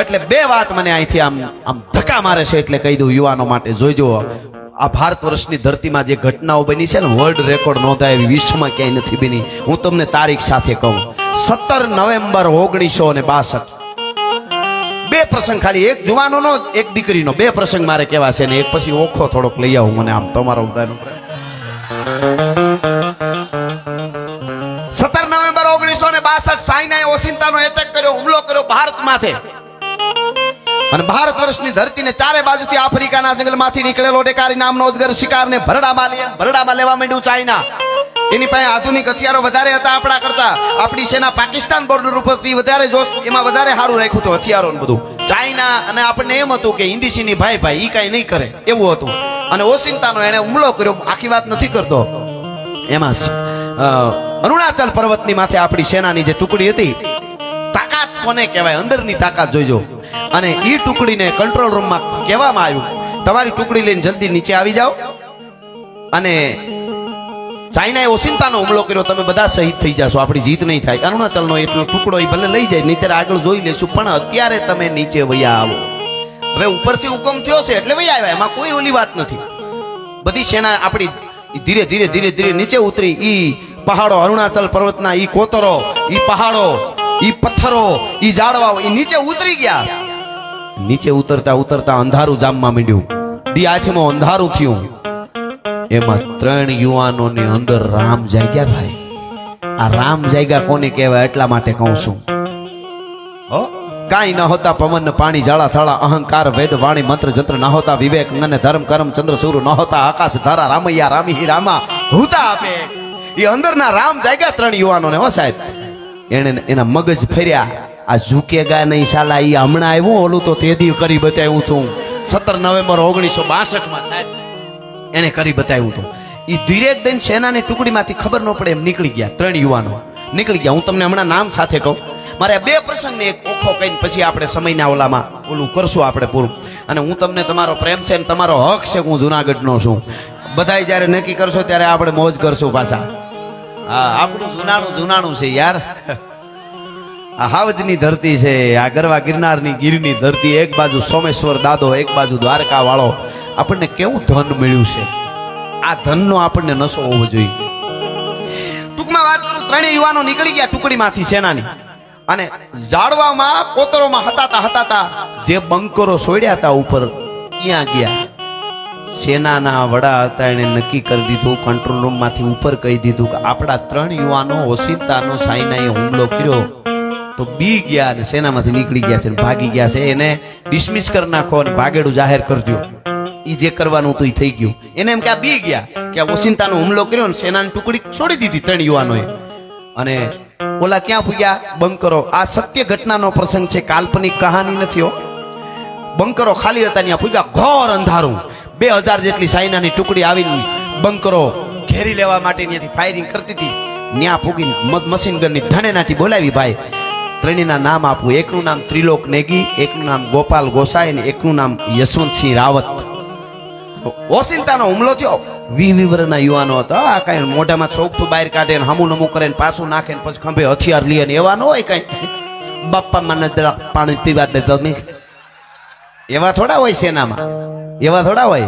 એટલે બે વાત મને અહીંથી આમ આમ ધક્કા મારે છે એટલે કહી દઉં યુવાનો માટે. જોઈજો, આ ભારત વર્ષની ધરતીમાં જે ઘટનાઓ બની છે ને વર્લ્ડ રેકોર્ડ નોંધાય એવી વિશ્વમાં ક્યાંય નથી બની. હું તમને તારીખ સાથે કહું. સત્તર નવેમ્બર ઓગણીસો ને બાસઠ. બે પ્રસંગ ખાલી, એક જુવાનોનો, એક દીકરીનો. બે પ્રસંગ મારે કેવા છે ને, એક પછી ઓખો થોડોક લઈ આવું મને આમ તમારો ઉદાહરણ સત્તર નવેમ્બર ઓગણીસો ને બાસઠ સાઈનાએ ઓસિંતાનો એટેક કર્યો, હુમલો કર્યો ભારત માથે. અને ભારત વર્ષની ધરતીને ચારે બાજુથી આફ્રિકાના જંગલમાંથી નીકળેલો ડેકારી નામનો અજગર શિકારને ભરડામાં લે ભરડામાં લેવા માંડ્યું ચાઇના. એની પાસે આધુનિક હથિયારો વધારે હતા આપણા કરતા. આપણી સેના પાકિસ્તાન બોર્ડર ઉપરથી વધારે જોશ એમાં વધારે સારું રાખ્યું હતું હથિયારો ને બધું. ચાઇના અને આપણને એમ હતું કે હિન્દીસીની ભાઈ ભાઈ ઈ કાંઈ નહીં કરે. એવું હતું. અને ઓસિંતાનો એને હુમલો કર્યો. આખી વાત નથી કરતો. એમાં અરુણાચલ પર્વતની માથે આપણી સેનાની જે ટુકડી હતી તાકાત કોને કહેવાય? અંદરની તાકાત જોઈજો. અને એ ટુકડીને કંટ્રોલ રૂમમાં કહેવામાં આવ્યું. તમારી ટુકડી લઈને જલ્દી નીચે આવી જાઓ. અને ચાઇનાએ ઓસિંતાનો હુમલો કર્યો. તમે બધા શહીદ થઈ જશો. આપણી જીત નહીં થાય. અરુણાચલનો એટલો ટુકડો એ ભલે લઈ જાય નહીં આગળ જોઈ લેશું, પણ અત્યારે તમે નીચે વયા આવો. હવે ઉપરથી હુકમ થયો છે એટલે વયા આવ્યા. એમાં કોઈ ઓલી વાત નથી. બધી સેના આપણી ધીરે ધીરે ધીરે ધીરે નીચે ઉતરી. ઈ પહાડો, અરુણાચલ પર્વતના ઈ કોતરો, ઈ પહાડો ઈ પથ્થરો, ઈ ઝાડવાઓ, ઈ નીચે ઉતરી ગયા. નીચે ઉતરતા ઉતરતા અંધારું જામમાં માંડ્યું. દી આથમાં અંધારું થયું. એમાં ત્રણ યુવાનોની અંદર રામ જાગ્યા ભાઈ. આ રામ જાગ્યા કોને કહેવાય એટલા માટે કહું છું. હો? કાંઈ ન હોતા પવન પાણી જાળા થાળા અહંકાર, વેદ, વાણી, મંત્ર, જંત્ર ન હોતા, વિવેક અને ધર્મ, કરમ, ચંદ્ર, સૂર્ય ન હોતા, આકાશ, ધારા, રામૈયા, રામી, રામા હુતા આપે. એ અંદરના રામ જાગ્યા ત્રણ યુવાનોને, હો સાહેબ. એને એના મગજ ફેર્યા. આ ઝૂકેગા નહીં સાલા એ હમણાં આવ્યું, ઓલું તો તેથી કરી બતાવ્યું તું. સત્તર નવેમ્બર ઓગણીસો બાસઠમાં સાહેબ, એને કરી બતાવ્યું હતું એ ધીરેક દઈને સેનાની ટુકડીમાંથી ખબર ન પડે એમ નીકળી ગયા, ત્રણ યુવાનો. નીકળી ગયા. હું તમને હમણાં નામ સાથે કહું. મારે બે પ્રસંગને એક ઓખો કહીને પછી આપણે સમયના ઓલામાં ઓલું કરશું આપણે પૂરું. અને હું તમને તમારો પ્રેમ છે ને તમારો હક છે હું જુનાગઢનો છું. બધાય જ્યારે નક્કી કરશો ત્યારે આપણે મોજ કરશું પાછા. હા, આપણું જુનાણું જુનાણું છે યાર. આ હાવજની ધરતી છે, આ ગરવા ગિરનારની ગીરની ધરતી, એક બાજુ સોમેશ્વર દાદો, એક બાજુ દ્વારકા વાળો આપણને કેવું ધન મળ્યું છે? આ ધનનો આપણને નશો હોવો જોઈએ. ટૂંકમાં વાત કરું, ત્રણેય યુવાનો નીકળી ગયા ટુકડીમાંથી સેનાની. અને ઝાડવામાં, કોતરોમાં હતાતા હતાતા જે બંકરો સોડ્યા હતા ઉપર, ત્યાં ગયા. સેનાના વડા હતા એને નક્કી કરી દીધું કંટ્રોલ રૂમમાંથી ઉપર કહી દીધું કે આપણા ત્રણ યુવાનો ઓસિતાનો સાઈનાએ હુમલો કર્યો. તો બી ગયા અને સેનામાંથી નીકળી ગયા છે ભાગી ગયા છે, એને ડિસમિસ કરી નાખો અને ભાગેડું જાહેર કરજો. એ જે કરવાનું હતું એ થઈ ગયું. એને એમ કે આ બી ગયા, કે આ ઓસિંતાનો હુમલો કર્યો ને સેનાની ટુકડી છોડી દીધી ત્રણ યુવાનોએ. અને ઓલા ક્યાં પૂગ્યા બંકરો. આ સત્ય ઘટનાનો પ્રસંગ છે, કાલ્પનિક કહાની નથી હો. બંકરો ખાલી હતા ત્યાં પૂગ્યા ઘોર અંધારું. બે હજાર જેટલી સાયનાની ટુકડી આવીને બંકરો ઘેરી લેવા માટે ત્યાંથી ફાયરિંગ કરતી હતી. ત્યાં પૂગીને મશીન ગનની ધણેનાથી બોલાવી ભાઈ ત્રણેયના નામ આપું. એકનું નામ ત્રિલોક નેગી, એકનું નામ ગોપાલ ગોસાઈ અને એકનું નામ યશવંતસિંહ રાવત. ઓસિંતાનો હુમલો થયો. વી યુવાનો હતા. આ કાંઈ મોઢામાં ચોખ્ઠું બહાર કાઢે ને હમું કરે પાછું નાખે પછી ખંભે હથિયાર લઈએ એવા ન હોય કાંઈ. બાપ્પા મને પાણી પીવા દે તમે. એવા થોડા હોય સેનામાં. એવા થોડા હોય.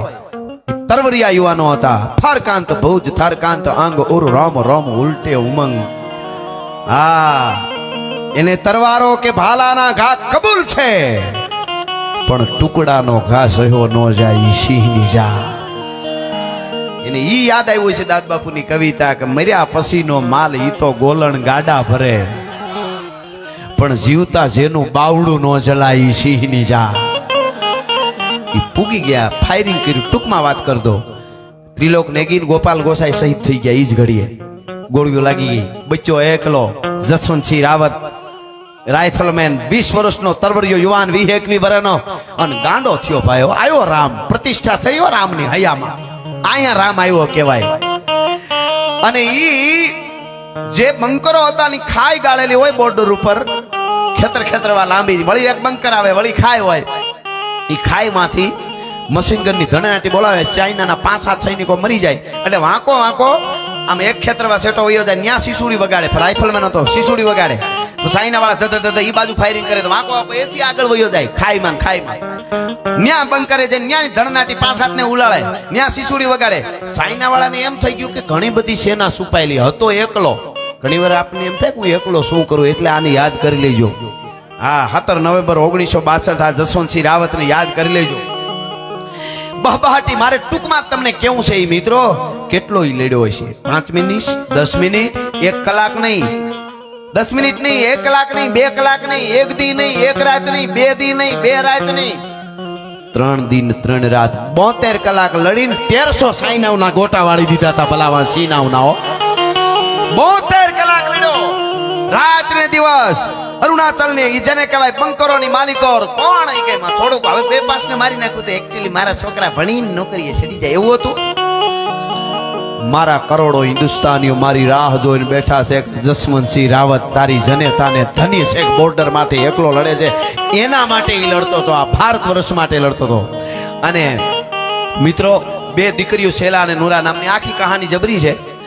તરવરિયા યુવાનો હતા. ફારકાંત ભુજ, થારકાંત અંગ ઉર, રામ રામ, ઉલટે ઉમંગ. હા. એને તરવારો કે ભાલાના ઘા કબૂલ છે. પણ ટુકડાનો ઘા સહ્યો ન જાય સિંહની જા એને ઈ યાદ આવ્યું છે દાદ કવિતા કે મર્યા પછીનો માલ ઈ તો ગોલણ ગાડા ભરે. પણ જીવતા જેનું બાવડું ન જલાય સિંહની જા ઈ પૂગી ગયા ફાયરિંગ કર્યું. ટૂંકમાં વાત કર દો. ત્રિલોક નેગીન, ગોપાલ ગોસાઈ શહીદ થઈ ગયા, ઈ જ ઘડીએ. ગોળીઓ લાગી ગઈ. બચ્ચો એકલો, જસવંતસિંહ રાવત રાઇફલમેન વીસ વર્ષનો તરવરિયો યુવાન વી એકવી વર્ષનો અને ગાંડો થયો ભાઈઓ. આવ્યો રામ. પ્રતિષ્ઠા થઈ રામની હયામાં. અહીંયા રામ આવ્યો કહેવાય. અને ઈ જે બંકરો હતા ની ખાઈ ગાળેલી હોય બોર્ડર ઉપર, ખેતર ખેતરવા લાંબી. વળી એક બંકર આવે, વળી ખાઈ હોય. ઈ ખાઈમાંથી મશીન ગનની ધણાટી બોલાવે, ચાઇનાના પાંચ સાત સૈનિકો મરી જાય. એટલે વાંકો વાંકો આમ એક ખેતરવા સેટો વયો જાય, ન્યા શીસુડી વગાડે. રાઇફલમેન હતો શીસુડી વગાડે. સાઈના વાળા ધધ ધધ ઈ બાજુ ફાયરિંગ કરે તો વાંકો વાંકો, એથી આગળ વયો જાય. ખાઈ માં ખાઈ માં ન્યા બંધ કરે છે, ન્યાની ધણનાટી પાંચ હાથ ને ઉલાળે ન્યા સિસુડી વગાડે. સાઈના વાળાને એમ થઈ ગયું કે ઘણી બધી સેના સુપાયેલી હતો એકલો. ઘણી વાર આપને એમ થાય કે હું એકલો શું કરું એટલે આને યાદ કરી લેજો. હા, સત્તર નવેમ્બર ઓગણીસો બાસઠ આ જસવંતસિંહ રાવતને યાદ કરી લેજો. બહબહાટી, મારે ટૂંકમાં તમને કેવું છે એ મિત્રો? કેટલો ઈ લેડ્યો હશે? પાંચ મિનિટ, દસ મિનિટ, એક કલાક નહીં. દસ મિનિટ નહીં, એક કલાક નહીં, બે કલાક નહીં, એક દી નહીં, એક રાત નહીં, બે દી નહીં, બે રાત નહીં. ત્રણ દિન, ત્રણ રાત, બોતેર કલાક લડીને તેરસો સાઈનાવના ગોટા વાળી દીધા હતા ભલાવા ચીનાવના બોતેર કલાક લડ્યો. રાત ને દિવસ અરુણાચલ ને ઈ જેને કહેવાય બંકરો ની માલિકો કોણ કે માં થોડુંક, હવે બે પાસ ને મારી નાખ્યું તો એકચ્યુઅલી મારા છોકરા ભણીને નોકરીએ ચડી જાય. એવું હતું? મારા કરોડો હિન્દુસ્તાનીઓ મારી રાહ જોઈને બેઠા છે. જસવંતસિંહ રાવત તારી જનેતાને ધની શેખ બોર્ડરમાંથી એકલો લડે છે. એના માટે એ લડતો હતો. આ ભારત વર્ષ માટે લડતો હતો. અને મિત્રો, બે દીકરીઓ શેલા અને નુરા નામની આખી કહાની જબરી છે.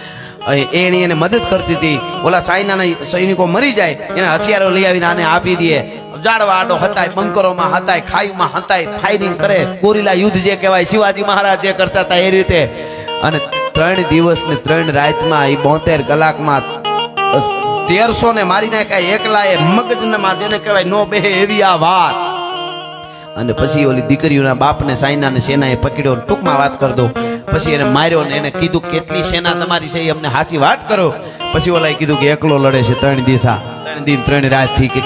એની એને મદદ કરતી હતી. ઓલા સાઈનાના સૈનિકો મરી જાય. એને હથિયારો લઈ આવીને આને આપી દે. જાડવા આડો હતાય, બંકરોમાં હતાય, ખાઈમાં હતાય, ફાયરિંગ કરે. ગોરીલા યુદ્ધ જે કહેવાય, શિવાજી મહારાજ જે કરતા હતા એ રીતે. અને ત્રણ દિવસ ને ત્રણ રાતમાં એ બોતેર કલાકમાં તેરસો ને મારી નાખ્યા. એકલા એ મગજમાં જેને કહેવાય નો બે એવી આ વાત. અને પછી ઓલી દીકરીઓના બાપને સાઈનાને સેનાએ પકડ્યો ટૂંકમાં વાત કરી દો પછી એને માર્યો ને એને કીધું કેટલી સેના તમારી છે એ અમને સાચી વાત કરો. પછી ઓલાએ કીધું કે એકલો લડે છે ત્રણ દીથા ત્રણ દિન ત્રણ રાતથી કે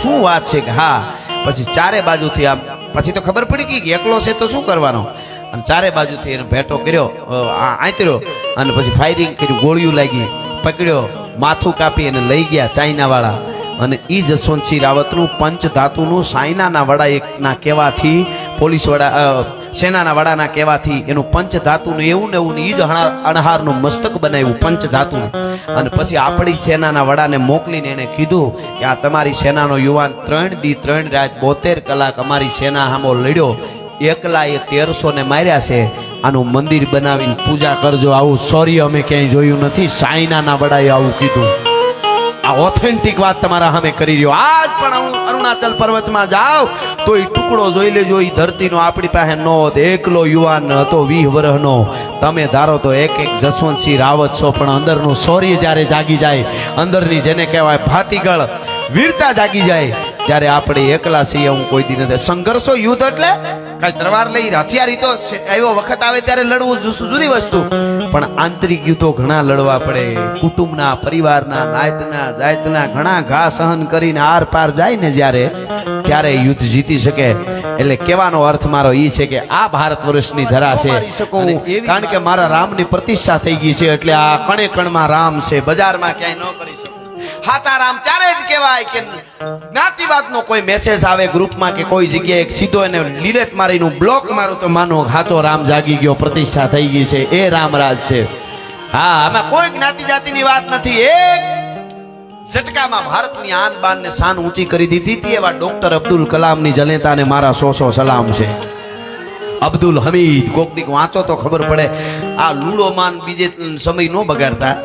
શું વાત છે કે હા. પછી ચારે બાજુથી આમ, પછી તો ખબર પડી ગઈ કે એકલો છે તો શું કરવાનો? અને ચારે બાજુથી એને ભેટો કર્યો આંતર્યો અને પછી ફાયરિંગ કર્યું, ગોળીઓ લાગી, પકડ્યો, માથું કાપી અને લઈ ગયા ચાઇનાવાળા. અને એ જસવંતસિંહ રાવતનું પંચ ધાતુનું સાયનાના વડા એકના કહેવાથી પોલીસ વડા સેનાના વડાના કહેવાથી એનું પંચ ધાતુનું એવું ને એવું ને એ જ અણહારનું મસ્તક બનાવ્યું પંચ ધાતુનું અને પછી આપણી સેનાના વડાને મોકલીને એને કીધું કે આ તમારી સેનાનો યુવાન ત્રણ દી ત્રણ રાત બોતેર કલાક અમારી સેના સામો લડ્યો. એકલા એ તેરસો ને માર્યા છે. આનું મંદિર બનાવીને પૂજા કરજો. આવું સોરી અમે ક્યાંય જોયું નથી. સાયનાના વડાએ આવું કીધું. આ ઓથેન્ટિક વાત તમારા સામે કરી રહ્યો. આજ પણ હું અરુણાચલ પર્વતમાં જાઉં, તો એ ટુકડો જોઈ લેજો. એ ધરતીનો આપણી પાસે નો એકલો યુવાન હતો વીહ વર્ષનો. તમે ધારો તો એક એક જસવંતસિંહ રાવત છો, પણ અંદરનું શૌર્ય જ્યારે જાગી જાય. અંદરની જેને કહેવાય ફાતીગળ વીરતા જાગી જાય. ત્યારે આપણે એકલા છીએ હું કોઈ દી નથી. સંઘર્ષો યુદ્ધ એટલે કાંઈ તરવાર લઈ હથિયાર તો એવો વખત આવે ત્યારે લડવું જુદી વસ્તુ. પણ આંતરિક યુદ્ધો ઘણા લડવા પડે. કુટુંબના પરિવારના નાયતના જાયતના ઘણા ઘા સહન કરીને આર પાર જાય ને જ્યારે ત્યારે યુદ્ધ જીતી શકે. એટલે કહેવાનો અર્થ મારો એ છે કે આ ભારત વર્ષની ધરા છે. કારણ કે મારા રામની પ્રતિષ્ઠા થઈ ગઈ છે એટલે આ કણે કણમાં રામ છે. બજારમાં ક્યાંય ન કરી શકું. હાચા રામ ત્યારે જ કહેવાય કે જ્ઞાતિવાદનો કોઈ મેસેજ આવે ગ્રુપમાં કે કોઈ જગ્યાએ સીધો એને લીલેટ મારીનું બ્લોક મારું તો માનો હાચો રામ જાગી ગયો, પ્રતિષ્ઠા થઈ ગઈ છે, એ રામરાજ છે. હા, આમાં કોઈ જ્ઞાતિ જાતિની વાત નથી. એક ઝટકામાં ભારતની આન બાન ને શાન ઊંચી કરી દીધી હતી એવા ડોક્ટર અબ્દુલ કલામની જનેતાને મારા સો સો સલામ છે. અબ્દુલ હમીદ, કોક દીક વાંચો તો ખબર પડે. આ લૂડો માન બીજે સમય નો બગાડતા.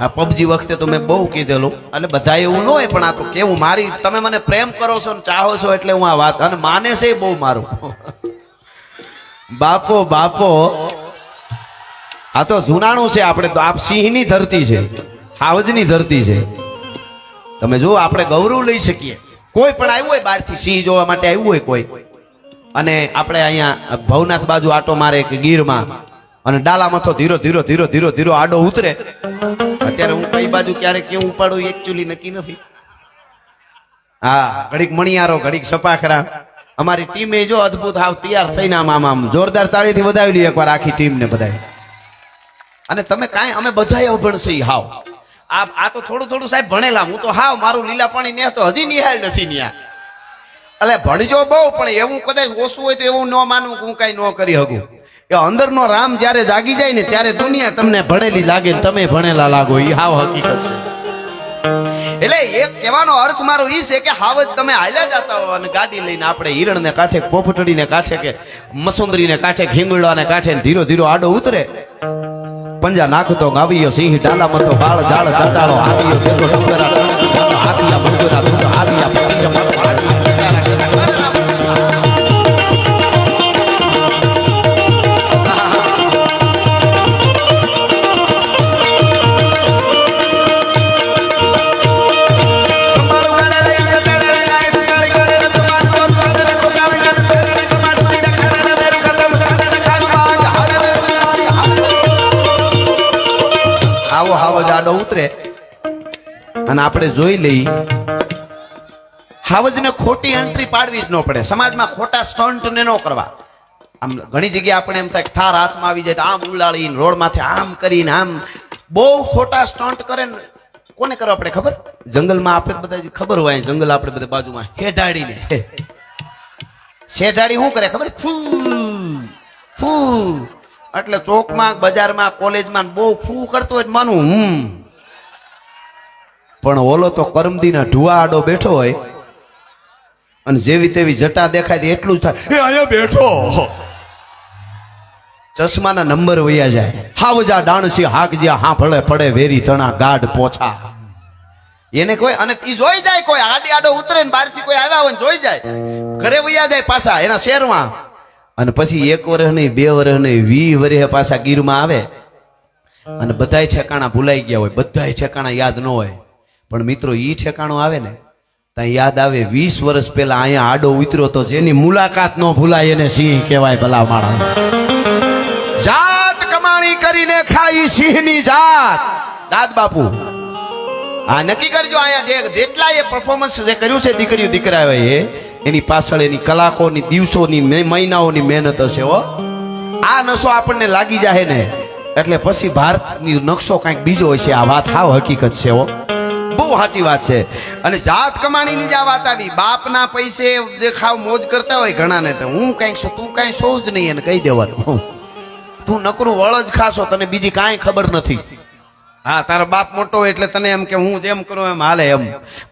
આ પબજી વખતે તો મેં બહુ કીધેલું. અને બધા એવું ન હોય, પણ આ તો કેવું મારી, તમે મને પ્રેમ કરો છો ને ચાહો છો એટલે હું આ વાત, અને માને છે બહુ મારું. બાપો બાપો, આ તો જુનાણું છે આપણે તો, આપ સિંહની ધરતી છે, હાવજની ધરતી છે. તમે જો આપણે ગૌરવ લઈ શકીએ. કોઈ પણ આવ્યું હોય બહારથી, સિંહ જોવા માટે આવ્યું હોય કોઈ. અને આપણે અહીંયા ભવનાથ બાજુ આટો મારે કે ગીરમાં અને ડાલામાં તો ધીરો ધીરો ધીરો ધીરો ધીરો આડો ઉતરે. અત્યારે હું કઈ બાજુ ક્યારે કેવું ઉપાડું એકચ્યુઅલી નક્કી નથી. હા, ઘડીક મણિયારો, ઘડીક સપાખરા. અમારી ટીમે જો અદભુત હાવ તૈયાર થઈને આમ આમ આમ જોરદાર તાળીથી વધાવી લઈએ એકવાર આખી ટીમને બધાય અને તમે કાંઈ, અમે બધા છીએ હાવ. આ આ તો થોડું થોડું સાહેબ ભણેલા, હું તો હાવ મારું લીલા પાણી ને તો હજી નિહાળ નથી ન્યા. એટલે ભણજો બહુ, પણ એવું કદાચ ઓછું હોય તો એવું ન માનવું હું કઈ ન કરી શકું. કે અંદરનો રામ જ્યારે જાગી જાય ને ત્યારે દુનિયા તમને ભણેલી લાગે તમે ભણેલા લાગો. એ હાવ હકીકત છે. એટલે એક કહેવાનો અર્થ મારો એ છે કે હાવજ તમે હાલ્યા જતા હો અને ગાડી લઈને આપણે હિરણને કાંઠે, પોપટડીને કાંઠે કે મસુંદરીને કાંઠે ખીંગડાને કાંઠે ધીરો ધીરો આડો ઉતરે. પંજા નાખતો ગાવીયો સિંહ, ડાલા મતો બાળ જાળ ડાટાળો આવ્યો ભેગો ડુંગરા, હાથિયા બંધુરા આપણે જોઈ લઈ હાવજને ખોટી એન્ટ્રી પાડવી જ ન પડે. સમાજમાં ખોટા સ્ટન્ટ ને ન કરવા. આમ ઘણી જગ્યાએ આપણે એમ થાય કે થાર હાથમાં આવી જાય આમ ઉલાળીને રોડ આમ કરીને આમ બહુ ખોટા સ્ટન્ટ કરે ને કોને કરવા આપણે ખબર? જંગલમાં આપણે બધા ખબર હોય જંગલ આપણે બધા બાજુમાં હેઠાડીને શેઢાડી શું કરે ખબર? ફૂ ફૂ. એટલે ચોકમાં, બજારમાં, કોલેજમાં બહુ ફૂ કરતો હોય માનું, હમ. પણ ઓલો તો કરમદીના ઢુવા આડો બેઠો હોય અને જેવી તેવી જટા દેખાય એટલું જ થાય. એ અહીંયા બેઠો. ચશ્માના નંબર વયા જાય. હાવજા ડાણસી હાકજ્યા હા ફળે પડે વેરી તણા ગાઢ પોછા. એને કોઈ અને એ જોઈ જાય કોઈ, આડી આડો ઉતરે ને બહારથી કોઈ આવ્યા હોય જોઈ જાય. ઘરે વયા જાય પાછા, એના શહેરમાં અને પછી એક વર્ષ નહીં, બે વર્ષ નહીં, વી વર્ષે પાછા ગીરમાં આવે. અને બધાય ઠેકાણા ભૂલાઈ ગયા હોય, બધાય ઠેકાણા યાદ ન હોય. પણ મિત્રો એ ઠેકાણો આવે ને ત્યાં યાદ આવે, વીસ વર્ષ પહેલા અહીંયા આડો ઉતર્યો તો જેની મુલાકાત ન ભૂલાય એને સિંહ કહેવાય ભલા માણસ. જાત કમાણી કરીને ખાઈ સિંહની જાત. દાદ બાપુ, આ નક્કી કરજો, અહીંયા જે જેટલા એ પરફોર્મન્સ જે કર્યું છે, દીકરીઓ, દીકરાઓએ એ એની પાછળ એની કલાકોની, દિવસોની મહિનાઓની મહેનત હશે, હો. આ નશો આપણને લાગી જાય ને, એટલે પછી ભારતની નકશો કંઈક બીજો હોય છે આ વાત હાવ હકીકત છે, હો. બહુ સાચી વાત છે. અને જાત કમાણીની જ આ વાત આવી. બાપના પૈસે જે ખાવ મોજ કરતા હોય ઘણા ને તો હું કંઈક છું તું કાંઈ છો જ નહીં એને કહી દેવાનું. તું નકરું વળ જ ખાશો, તને બીજી કાંઈ ખબર નથી. હા, તારો બાપ મોટો એટલે તને એમ કે હું જેમ કરું, એમ હાલે એમ.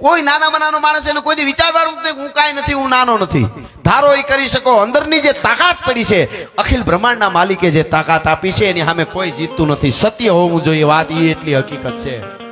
કોઈ નાનામાં નાનો માણસ એને કોઈ વિચારવાનું નથી હું કાંઈ નથી, હું નાનો નથી. ધારો એ કરી શકો, અંદરની જે તાકાત પડી છે, અખિલ બ્રહ્માંડના માલિકે જે તાકાત આપી છે, એની સામે કોઈ જીતતું નથી. સત્ય હોવું જોઈએ, વાત એ એટલી હકીકત છે.